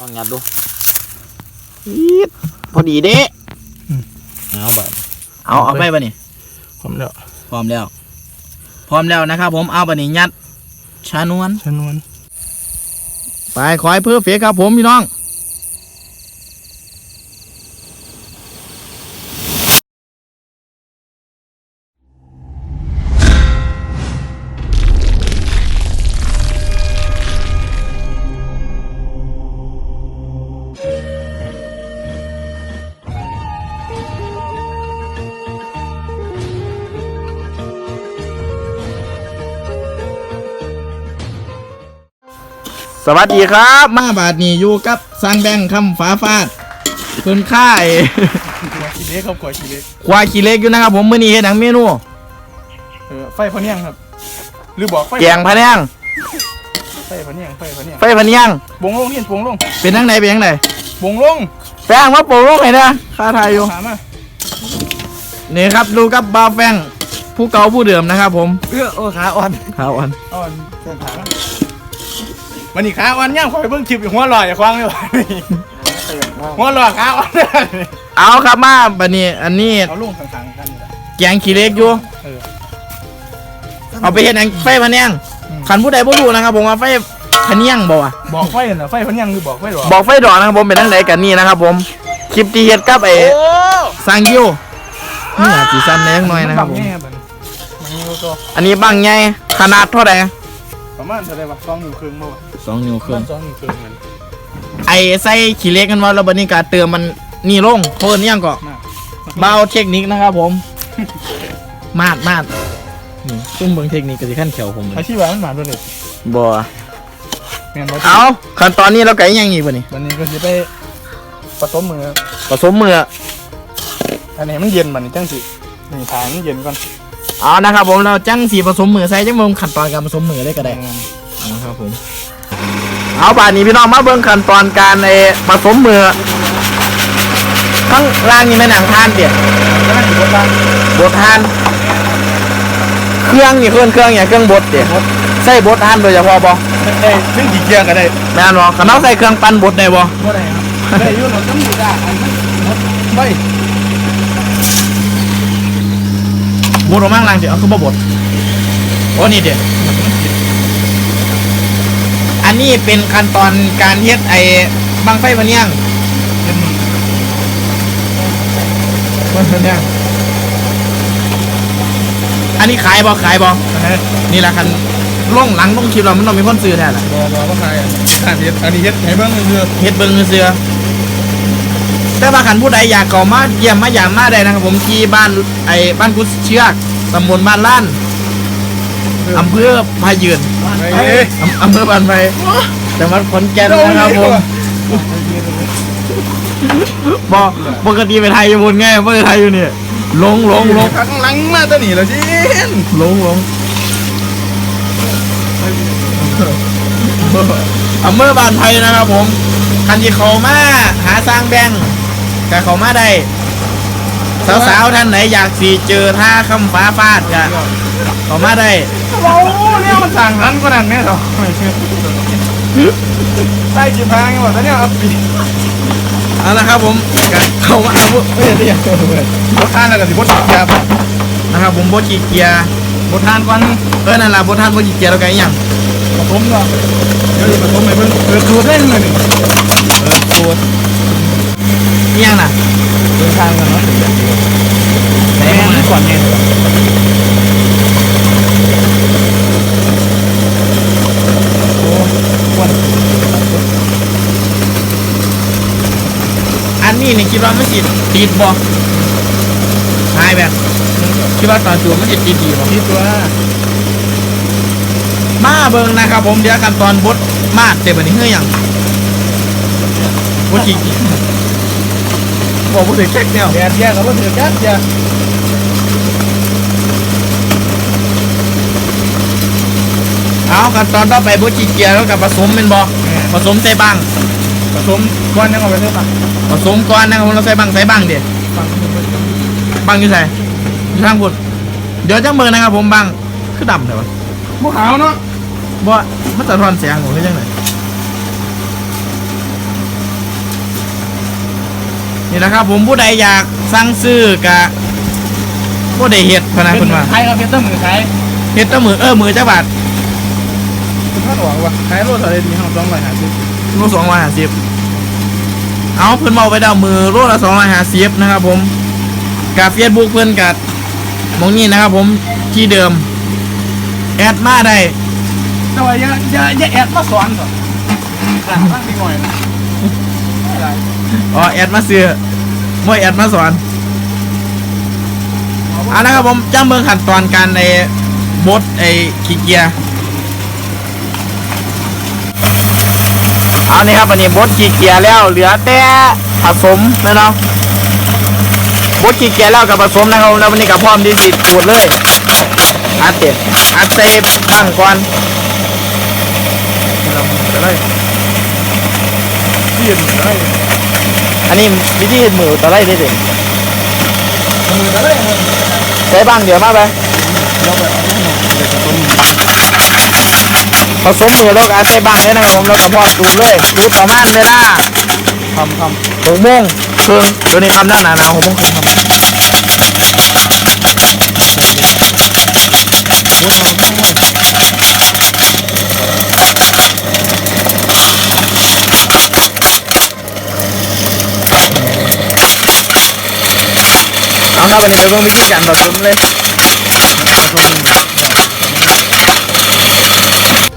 ลองงัดดูอีดพอดีเด้เอาไปเอาเอาไปปะนี่ผมเดี๋ยวพร้อมแล้ว พร้อมแล้วนะครับ ผมเอาปะนี่ยัดชานวนชนวนไปขอให้เพื่อเฟกครับผมพี่น้อง สวัสดีครับ มาบาดนี้อยู่กับสร้างแบงค์คำฝาฟาดเพิ่นค่ายขวาขี้เล็กครับขวาขี้เล็กควายขี้เล็กอยู่นะครับผมมื้อนี้เฮ็ดหนังเมนูเออไฟพะเนียงครับ หรือบอกไฟแกงพะแนงไฟพะเนียงไฟพะเนียงไฟพะเนียงบงลงเห็นบงลงเป็นทางไหนเป็นทางไหนบงลงแป้งมาโปะลูกให้นะค่าทายอยู่ถามมานี่ครับดูกับบาวแฟงผู้เก่าผู้เดิมนะครับผม เออโอ้ขาอ่อนครับอันอ่อนเส้นขา วันนี้ขาอ่อนย่างคอยเบิ่งคลิปอยู่หัวลอยอย่าควางเลยว่ะหัวลอยขาอ่อนเอาครับมาบัดนี้ อันนี้เอาลุงข้างๆกันนี่แหละแกงขี้เล็กอยู่ เออเอาไปเฮ็ดหนังไฟพะเนียงอืมคันผู้ใดบ่รู้นะครับ ผมว่าไฟพะเนียงบ่วะบอกไฟน่ะไฟพะเนียงคือบอกไฟหรอบอกไฟดอกนะครับผมเป็นทางไหนกันนี่นะครับผมคลิปที่เฮ็ดกับไอ้สร้างยิวนี่อาจสิสั้นแน่หน่อยนะครับผมแง่บัดนี้มันมีตัวอันนี้บังใหญ่ขนาดเท่าไหร่ ประมาณเท่าไหร่วะสองนิ้วครึ่งบ่วะสองนิ้วประมาณสองนิ้วครึ่งเหมือนไอ้ใส่ขี้เหล็กกันว่าแล้วบัดนี้ก็เติมมันนี่ลงเพิ่นยังก็มากเบาเทคนิคนะครับผม มาดมาดนี่ซุ่มเบิ่งเทคนิคกับสิขั้นเขียวผมเลอายชีพว่ามันหมาตัวเด็กบ่แม่นบ่เอาขั้นตอนนี้เราไก่ยังอีกบ่นี่วันนี้ก็สิไปผสมมือผสมมืออันนี้มันเย็นบัดนี้จังสินี่ทายมันเย็นก่อน เอานะครับผมเราจังสีผสมมือใส่จังเบิ่งขั้นตอนการผสมมือเลยก็ได้เอาครับผมเอาบาดนี้พี่น้องมาเบิ่งขั้นตอนการไอ้ผสมมือข้างล่างนี่แม่นหนังทานเตี่ยแล้วมันสิบ่ตางบดทาน เครื่องนี่เครื่องเครื่องอย่างเครื่องบดเตี่ยใส่บดทานโดยเฉพาะบ่เอ้ยซึ่งกี่เกียร์ก็ได้แม่นบ่คันเอาใส่เครื่องปั้นบดได้บ่บ่ได้ครับได้อยู่เราต้องอยู่ได้อันมันหมดไป บดออกมาข้างล่างเดี๋ยวเอาคือบ่บดโอ้นี่เดี๋ยวอันนี้เป็นขั้นตอนการเฮ็ดไอ้บังไฟมันยังบังไฟมันยังอันนี้ขายบ่ขายบ่นะฮะนี่แหละคันล่องหลังต้องคลิปเรามันต้องมีคนซื้อแท้แหละบ่บ่บ่ใครอันนี้อันนี้เฮ็ดให้เบิ่งคือเฮ็ดเบิ่งเสือ แต่ว่าคันผู้ใดอยากเข้ามาเยี่ยมมาอย่างมาได้นะครับ ผมที่บ้านไอ้บ้านกุดเชือกตำบลบ้านล้านอำเภอพายืนเอ้ยอำอำเภอบ้านไฟจังหวัดขอนแก่นนะครับผมบอปกติไปไทยอยู่บนไงไม่ได้ไทยอยู่นี่ลงลงลงข้างหลังมาตัวนี้แล้วจินลงลงอำเภอบ้านไทยนะครับผมคันที่เขามาหาสร้างแบงค์ ก็เขามาได้สาวๆท่านไหนอยากสีเจอท่าคำฟ้าฟาดก็เขามาได้โอ้เนี่ยมันสั่งนั้นก็นั่นแน่ดอกใต้จีพางว่าแต่เนี่ยเอาปีเอาละครับผมก็เขามาเอาเฮ้ยเดี๋ยวบ่ทานแล้วก็สิบ่ติดยาบ่นะครับผมโบจีเกียร์บ่ทานก่อนเออนั่นล่ะโบท่านโบจีเกียร์เราไงยังผสมเนาะเดี๋ยวสิผสมให้เบิ่งเปิดสูตรได้เลยนี่เออสูตร อิหยังน่ะเดินทางกันเนาะแหมก่อนเนี่ยอันนี้นี่คิดว่ามันสิติดบ่หายแบบคิดว่าตอนจูบมันจะติดดีบ่ที่ตัวมาเบิ่งนะครับผมเดี๋ยวขั้นตอนบดมาดเต็มอันนี้เฮ้ยยังบดจริง บอกบ่ถึงแค่แนวแดดแย่ก็บ่ถือแก๊สแย่เอาขั้นตอนต่อไปบดจีเกียร์แล้วกับผสมเป็นบ่ผสมใส่บังผสมก่อนยังเอาไปเท่าปะผสมก่อนนะครับผมเราใส่บังใส่บังเดี๋ยวฟังบังอยู่ใส่อยู่ทางพุดเดี๋ยวจังเบิ่งนะครับผมบังคือดำเลยวะบ่ขาวเนาะบ่มันสะท้อนแสงผมหรือจังได นี่นะครับผมผู้ใดอยากสั่งซื้อกะผู้ใดเฮ็ดพะนะเพิ่นว่าใครครับเพชรต้นมือใครเฮ็ดแตะมือเออมือจักบาทคุณพ่อหลวงวะใครรถอะไรดีห้องสองร้อยห้าสิบโลสองร้อยห้าสิบเอาเพิ่นเมาไปดาวมือโลละสองร้อยห้าสิบนะครับ ผมกับเฟซบุ๊กเพิ่นกับมองนี่นะครับ ผมที่เดิม แอดมาได้แต่ว่าอย่าอย่าอย่าแอดมาสอนก่อนหลังบ้างดีหน่อยนะ อ๋อแอดมาซื้อบ่แอดมาสอนเอานะครับผมจ้ำเบิ่งขั้นตอนการในบดไอ้ขี้เกียร์เอานี่ครับวันนี้บดขี้เกียร์แล้วเหลือแต่ผสมนะเนาะบดขี้เกียร์แล้วกับผสมนะครับแล้ววันนี้กับพร้อมที่สิขูดเลยอัดเด็ดอัดใส่บ้งก่อนจะได้ยื นจะได้อันนี้วิธีมือตะไลได้เด็มือจะได้มือใส่บ้างเดี๋ยวมาไปเราแบบเอาต้นผสมมือแล้วก็ใส่บ้างได้นะครับผมแล้วก็พอดูดเลยดูดประมาณเวลาทำทำหกโมงครึ่งตัวนี้คำนั่นนะนะหกโมงครึ่งครับเอา ครับวันนี้ก็ต้องวิธีการผสมเลย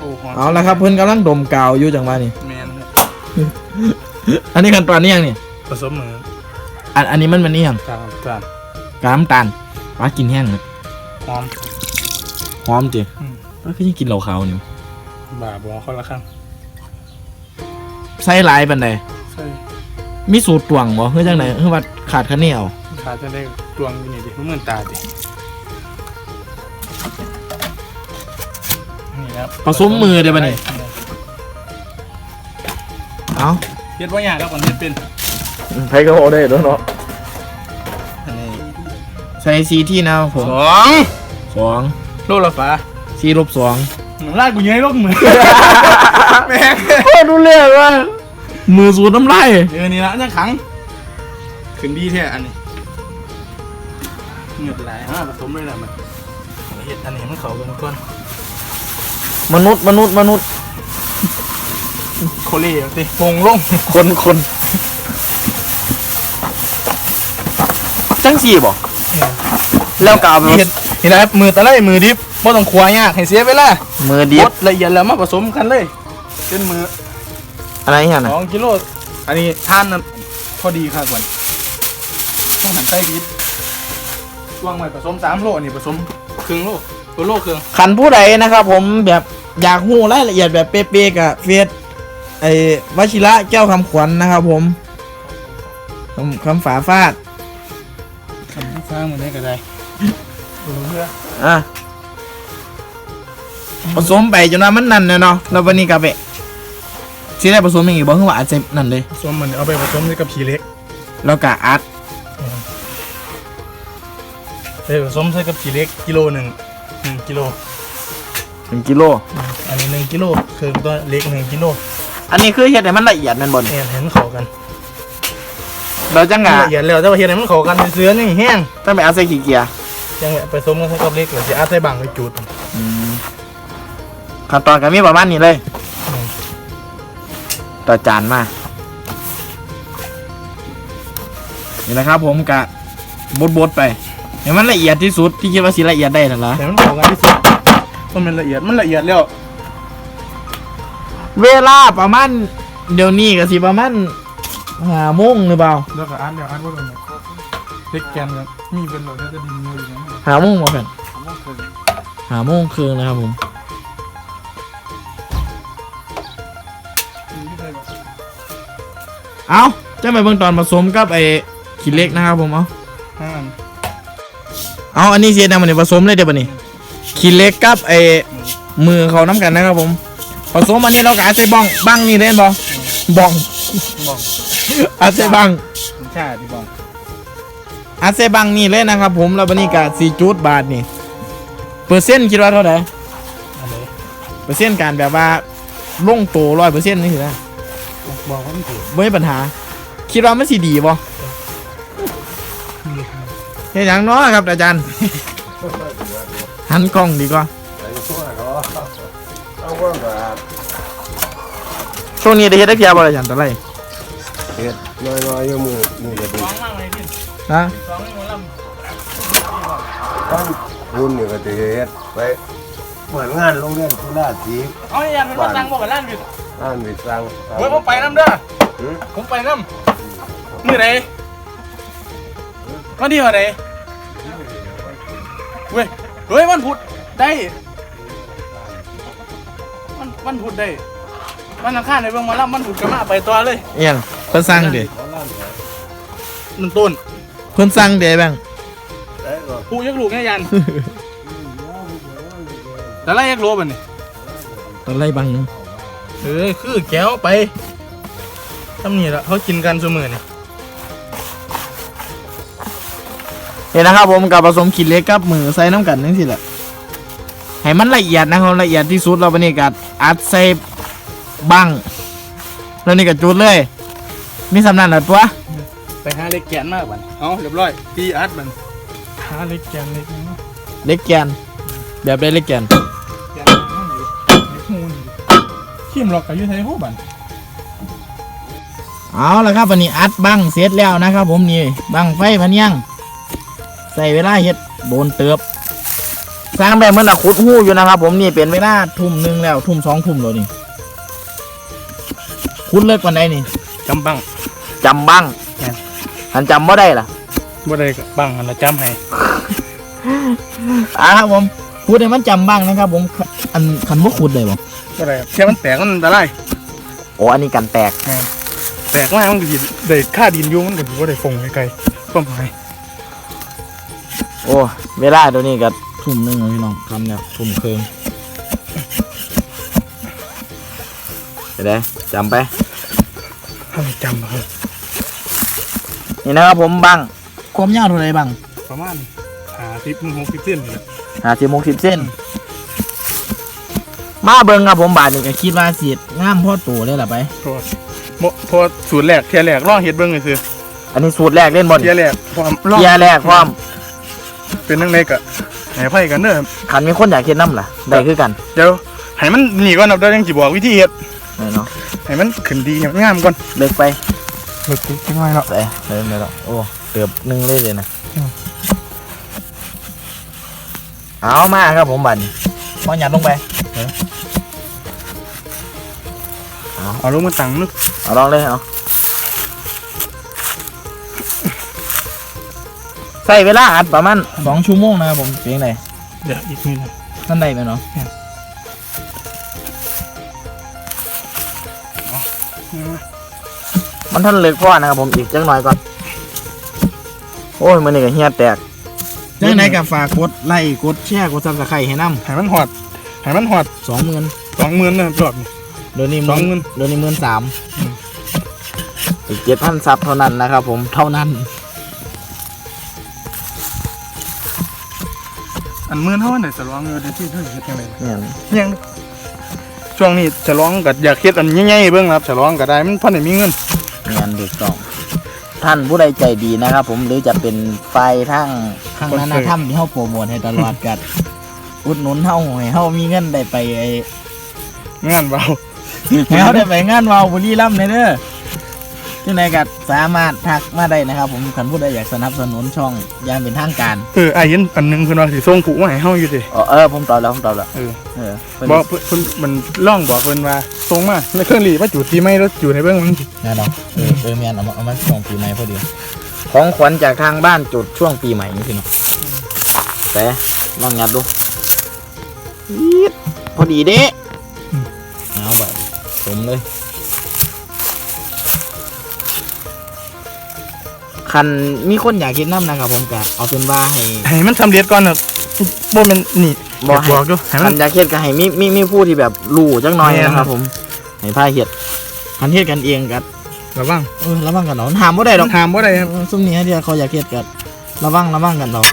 โอ้โหเอาละครับเพื่อนกำลังดมกาวอยู่จังหวะนี้แมนอันนี้ขั้นตอนนี้ยังนี่ผสมมืออันอันนี้มันมันนี่ยังจานจานกาน้ำตาลปลากินแห้งเลยหอม หอมจีอืม ปลาก็ยังกินเหล้าขาวนี่บ่าบอคนละข้างใส่หลายปันใดใช่มีสูตรตวงบ่เฮ้ยจังไหนเฮ้ยว่าขาดคะแนนเอา ขาจะได้ดวงอยู่นี่ดิเหมือนตาดินี่ครับผสมมือเดี๋ยวบัดนี้เอาเฮ็ดว่าอย่างครับมันเฮ็ดเป็นไผก็โอได้ด้วยเนาะอันนี้ใส่ซีที่นะครับผมสองสองโลละฟ้าซีลบสองลากกูยังให้ลบมือแม่งโอ้ดูเรื่องว่ามือสูดน้ำลายเออนี่ละยังขังขึ้นดีแท้อันนี้ เหงื่อไหลฮะผสมเลยนะมันเฮ็ดอันนี้มันเข้ากันก่อนมนุษย์มนุษย์มนุษย์โคเล่ติปงลงคนคนจังสี่บ่แล้วกาวไปเห็นเห็นนะครับมือตะไลมือดิบบ่ต้องควายากให้เสียเวลามือบดิบดละเอียดแล้วมาผสมกันเลยเป็นมืออะไรอย่างสน่ะองกิโลอันนี้ท่านนะพอดีค่ะก่อนต้องหันไส้วิ ทวางไว้ผสมสามโลอันนี้ผสมครึ่งโลตัวโลครึ่งขันผู้ใดนะครับ ผมแบบอยากหูรายละเอียดแบบเป๊ะๆกับเฟซไอ้วชิระแก้วคำขวัญนะครับ ผมคำคำฝาฟาดทำทุกครั้งเหมือนนี้ก็ได้ดูเพื่ออะผสมไปจนว่ามันนั่นเลยเนาะแล้ววันนี้กับเบะสิได้ผสมอย่างอีกบ่คือว่าอาจจะนั่นเลย ผสมมันเอาไปผสมกับขี้เล็ก แล้วก็อัด ไปผสมใส่กับขี้เล็กกิโลหนึ่งหนึ่งกิโล หนึ่งกิโล อันนี้หนึ่งกิโลคือตัวเล็กหนึ่งกิโลอันนี้คือเฮ็ดให้มันละเอียดแม่นบ่นเนี่ยเห็นเข้ากันเราจังกะละเอียดแล้วแต่ว่าเห็นให้มันเข้ากันเสื้อนี่แห้งต้องไปเอาใส่ขี้เกียร์ยังไงไปผสมกันกับเล็กหรือสิอาใส่บังไปจุด อืมขั้นตอนก็มีประมาณนี้เลย อืม ต่อจานมา นี่นะครับผมกะบดๆไป ให้มันละเอียดที่สุดที่คิดว่าสิละเอียดได้นั่นล่ะแต่มันเข้ากันที่สุดมันมันละเอียดมันละเอียดแล้ว เวลาประมาณเดี๋ยวนี้ก็สิประมาณห้าโมงหรือเปล่าแล้วก็อ่านเดี๋ยวอ่านว่าเป็นไงเล็กแกนกันมีเป็นหลอดแล้วจะดินมืออยู่นะห้าโมงมาแฟนผมว่าเคยห้าโมงครึ่งนะครับผมมีที่เคยบอกเอาจะไปเบิ่งตอนผสมกับไอ้ขี้เหล็กนะครับผมเอาห้าอัน เอาอันนี้เสียดำมันผสมเลยเดี๋ยวบัดนี้ขี้เหล็กกับไอ้มือเขาน้ำกันนะครับผมผสมอันนี้เราก็อาจใส่บ้องบ้างนี่เล่นบ่บ้องบอกอาจใส่บ้างใช่ที่บอกอาจใส่บ้างนี่เลยนะครับ ผมแล้วบัดนี้ก็สี่จุดบาทนี่เปอร์เซ็นต์คิดว่าเท่าไหร่อะไรเปอร์เซ็นต์การแบบว่าลงตัวร้อยเปอร์เซ็นต์นี่คือนะบอกว่ามันถูกไม่มีปัญหา คิดว่ามันสิดีบ่ เฮ็ดหยังเนาะครับ อาจารย์ หันกล้องดีกว่าไอ้ตัวเนาะเอาว่าแบบช่วงนี้ได้เฮ็ดได้เพียบ่อาจารย์ตะไลเฮ็ดน้อยๆอยู่มือมือจะดีสองมั่งเลยพี่ฮะสองหัวลบ้านบุญนี่ก็จะเฮ็ดไปเหมือนงานโรงเรียนกุลาสีำเอาอย่างเป็นรถตังบอกกับล้านวิทย์งานวิสังเฮ้ยผมไปน้ำเด้อหือผมไปน้ำมือไหน วันที่วันไหนเว้ย เฮ้ยวันพุธได้วันวันพุธได้วันอังคารในเบื้องหมาล่ำวันพุธก็มาไปตัวเลยเอียงเพิ่นสั่งเด้เขาล่ำเหรอหนึ่งต้นเพิ่นสั่งเด้แบงได้ก็ผู้ยักษ์ลูกแง่ยันแต่ละยักษ์โลบันนี่ตะไลบังหนึงเออคือแก้วไปทำนี่ละเขากินกันเสมอนี่ เห็นนะครับผมกับผสมขีดเล็กกับมือใส่น้ำกันจังซี่แหละให้มันละเอียดนะครับละเอียดที่สุดเราบัดนี้ก็อัดใส่บังแล้วนี่ก็จุดเลย มีสำนันละตัวไปหาเล็กแกนมากบันเอาเรียบร้อยตีอัดบันหาเล็กแกนเล็กน้อยเล็กแกนแบบได้เล็กแกนแกนน้อยอยู่เล็กมูนขี้มหลอกกับยูไทยพวกบันเอาละครับวันนี้อัดบังเสร็จแล้วนะครับผมนี่บังไฟพันยังใส่เวลาเฮ็ดโดนเติบ สร้างแบบเหมือนอะขุดหู้อยู่นะครับ ผมนี่เป็นเวลาทุ่มหนึ่งแล้ว ทุ่มสองทุ่มแล้วนี่คุณเลิกวันไหนนี่จำบังจำบังแม่นอันจำบ่ได้ล่ะบ่ได้ก็บังอันละจำให้อ่าครับผมพูดให้มันจำบ้างนะครับ ผมอันคันบ่ขุดเลยบ่บ่ได้แค่มันแตกมันอันตรายโอ้อันนี้กันแตกแตกมากมันก็สิได้ค่าดินอยู่มันก็สิบ่ได้ฟงไกลๆความหมาย โอ้เวลาเดี๋ยวนี้ก็ทุ่มหนึ่งแล้วพี่น้องทำแล้วทุ่มครึ่งไปได้จำไป ให้จำครับนี่นะครับผมบังความยาวเท่าไหรบังประมาณ50ถึง60เซนนี่แหละหาสิบหกสิบเส้น มาเบิ่งครับผมบาทนี่ก็คิดว่าสีงามพ่อตัวเลยล่ะไป เพราะว่าบ่เพราะว่าสูตรแรกเที่ยแรกลองเฮ็ดเบิ่งซื่ออันนี้สูตรแรกเล่นบอลเที่ยแรกความลองเทียร์แรกความ เป็นจังไดก็ให้ไผกันเด้อขันมีคนอยากเห็นน้ำล่ะได้คือกันเดี๋ยวให้มันนี่ก่อนครับเดี๋ยวยังสิบอกวิธีเฮ็ดนี่เนาะให้มันขึ้นดีให้มันงามก่อนเลิกไปเบิกกูจังไงเนาะไปเลิกไปแล้วโอ้เกือบหนึ่งเลยเลยนะอืมเอามาครับผมบัตรพอหยัดลงไปเอาลงมาตั้งนึกเอาลองเลยเอา ใส่เวลาอัดประมาณสองชั่วโมงนะครับผมเพียงไรเดี๋ยวอีกนิดนึงท่านใดไหมเนาะมันท่านเลิกพ่อนะครับผมอีกจังหน่อยก่อนโอ้ยมันนี่ก็เฮียแตกจังไหนกับฝากกดไลค์กดแชร์กดซับสไครต์ให้น้ให้มันหอดให้มันหอดำสองหมื่นสองหมื่นนะรอบนี้เดี๋ยวนี้สองหมื่น เดี๋ยวนี้หมื่นสามอืมอีกเจ็ดพันซับเท่านั้นนะครับผมเท่านั้น อันหมื่นเท่าไหร่จะร้องเงินที่เท่าไหร่เฮ็ดยังไงเนี่ยยังช่วงนี้จะร้องกับอยากเฮ็ดอันใหญ่ๆเบิ่งครับจะร้องก็ได้มันพอได้มีเงินงานเด็กต้องท่านผู้ใดใจดีนะครับ ผมหรือจะเป็นไฟทั้งข้างนั้นนะถ้ำที่เขาโปรโมทให้ตลอดกันอุดหนุนเฮาให้เฮามีเงินได้ไปไอ้งานเบาให้เฮาได้ไปงานวาวบุรีรัมย์ในเด้อ ที่ไหนก็สามารถทักมาได้นะครับ ผมคันผู้ใดอยากสนับสนุนช่องอย่างเป็นทางการ เออไอ้เห็นอันหนึงเพิ่นว่าสิส่งผูกมาให้เฮาอยู่ดิเออเออผมตอบแล้วผมตอบแล้วเออเออเพิ่นบอกเพิ่นเพิ่นมันร้องบอกเพิ่นว่าส่งมาแล้วเครื่องรีว่าจุดที่ไม่แล้วจุดให้เบิ่งมันแน่นอนเออเออเมียนเอามาเอามาช่วงปีใหม่พอดีของขวัญจากทางบ้านจุดช่วงปีใหม่นี่สิเนาะแต่ลองงัดดูอี๊ดพอดีเด้เอาไปสมเลย คันมีคนอยากกินน้ำนะครับผมก็เอาเป็นว่าให้ให้มันสำเร็จก่อนครับบ่แม่นนี่บ่อยากให้บอกอยู่ให้มัคันนอยากเฮ็ดก็ให้มีมีมีผู้ที่แบบรู้จักหน่อยแม่นนะครับผมให้พาเฮ็ดคันเฮ็ดกันเองก็ระวังเออระวังกันเนาะห้ามบ่ได้ดอกห้ามบ่ได้ครับเออซุ่มนี้ที่เขาอยากเฮ็ดก็ระวังระวังกันเนาะ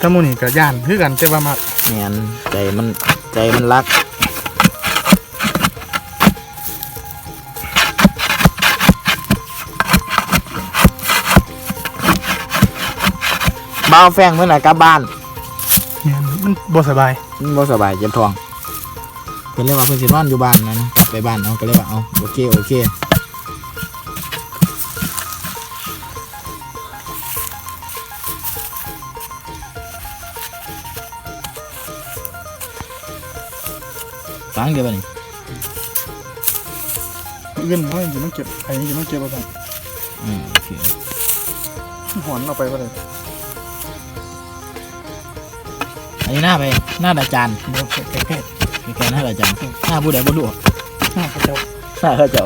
ถ้าหมู่นี่ก็ย่านคือกันแต่ว่ามาแม่นใจมันใจมันรัก บ่าวแฟงเมื่อไหร่กลับบ้านเนี่ยมันบ่สบายมันบ่สบายเจ็บท้องเพิ่นเลยว่าเพิ่นสินอนอยู่บ้านนะนะกลับไปบ้านเอาก็เลยว่าเอาโอเคโอเคฟังเดี๋ยวบัดนี้เงินมันอยู่มันเก็บไอ้อยู่มันเก็บเอาไปอืมโอเค หอนเอาไปว่าได้ อันนี้หน้าไปหน้าอาจารย์บ่ใกล้แกหน้าอาจารย์หน้าผู้ใดบ่รู้ๆหน้าเขาเจ้าใช่เขาเจ้า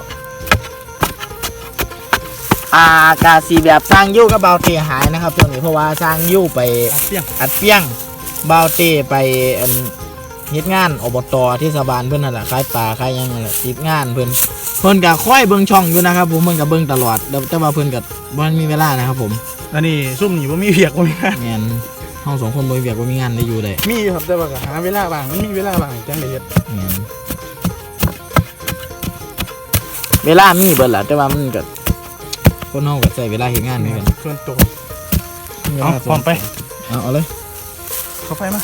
อากาสีแบบสร้างยิ้วกับเบาเตหายนะครับช่วงนี้เพราะว่าสร้างยิ้วไปเสี่ยงอัดเปี้ยงเบาเตไปอันเฮ็ดงานอบตเทศบาลเพิ่นนั่นแหละขายปลาขายหยังนั่นแหละติดงานเพิ่นเพิ่นก็ค่อยเบิ่งช่องอยู่นะครับผมเพิ่นก็เบิ่งตลอดแต่แต่ว่าเพิ่นก็บ่มีเวลานะครับผมอันนี้ซุ่มนี่บ่มีเวียกบ่มีงานแม่น เฮาสองคนบ่มีเวียกบ่มีงานได้อยู่ได้มีอยู่ครับแต่ว่าก็หาเวลาบ้างมันมีเวลาบ้างจังได้เฮ็ดแม่นเวลามีเบิดล่ะแต่ว่ามันก็คนเฮาก็ใช้เวลาเฮ็ดงานเหมือนกันส่วนตัวเอาพร้อมไปเอาเอาเลยเข้าไปมา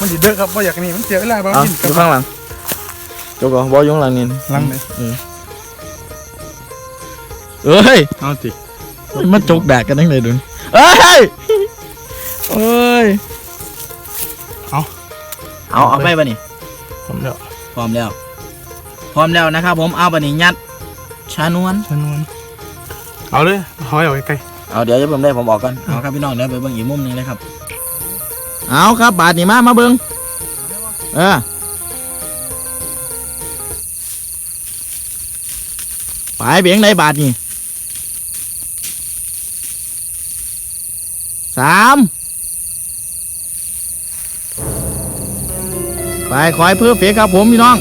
มันสิเด้อครับบ่อยากนี่มันเสียเวลาบ่เอากินอยู่ข้างหลังโจกบอยงหลังนี่หลังเลยเออเอ้ยเอาสิมันจกแดกกันทั้งเลยดูเอ้ย เอ้ย เอาเอาไปปะนี่ผมแล้วพร้อมแล้ว พร้อมแล้วนะครับ ผมเอาปะนี่ยัดชานวน ชนวนเอาเลยเอาไว้เอาใกล้เอาเดี๋ยวจะผมได้ผมออกก่อนเอาครับพี่น้องเดี๋ยวไปเบิ่งอีกมุมหนึงเลยครับ เอาครับบาทนี่มามาเบิ่งเออไปเบียงได้บาทนี่สาม ไปคอยเพื่อเฟียครับผมพี่น้อง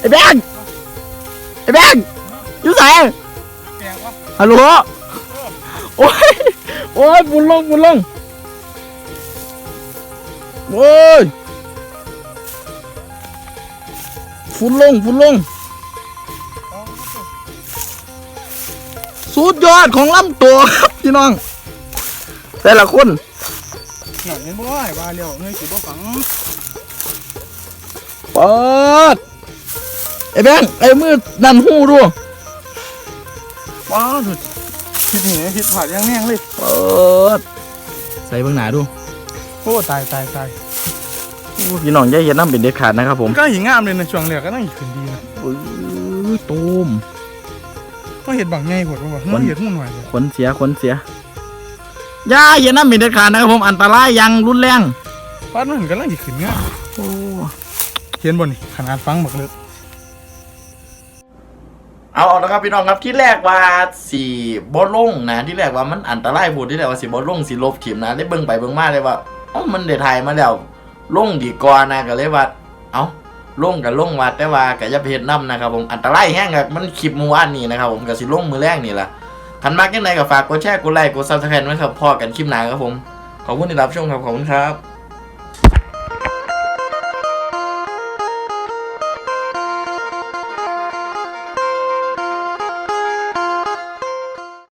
ไอ้แบงค์ไอ้แบงค์อยู่ไหนๆแปลงวะฮัลโหลโอ้ยโอ้ยบุญลงบุญลงโอ้ยฝุ่นลงฝุ่นลง สุดยอดของลำตัวครับพี่น้อง แต่ละคนหนังเห็นบ่ว่าว่าเลี้ยวเงยสิบ่ฝังเปิด ไอ้แบงค์ไอ้มือนั่นหูดูว้าวสุดคิดนี่คิดผ่านยังแน่งเลยเปิดใส่เบื้องหน้าดูโอ้ตายตายตายโอ้พี่น้องอย่าเห็นน้ำเป็นเด็ดขาดนะครับผมก็หิงงามเลยนะช่วงแรกก็นั่งขึ้นดีนะอื้อตูมต้องเห็ดบางไงกดว่ามันเห็ดหุ่นหน่อยเลยขนเสียขนเสียอย่าเห็นน้ำเป็นเด็ดขาดนะครับผมอันตรายอยังรุนแรงป้านมันก็นั่งขึ้นงามโอ้เขียนบนนี่ขนาดฟังบักเลย เอาเอาละครับพี่น้องครับที่แรกว่าสีบอลงนะที่แรกว่ามันอันตรายพูดที่แรกว่าสีบอลงสีลบขีมนะได้เบิ่งไปเบิ่งมาเลยว่าอ้ามันได้ถ่ายมาแล้วลงดีกว่านะก็เลยว่า เอ้าลงกับลงว่าแต่ว่าก็อย่าเฮ็ดนํนะครับผมอันตรายแห้งครับมันคลิปมือวานนี้นะครับผมก็สิลงมือแรกนี่แหละคันมากยังไงก็ฝากกดแชร์กดไลค์กด Subscribe ไว้ครับพอกันคลิปหนาครับผม ขอบคุณที่รับชมครับ ขอบคุณครับ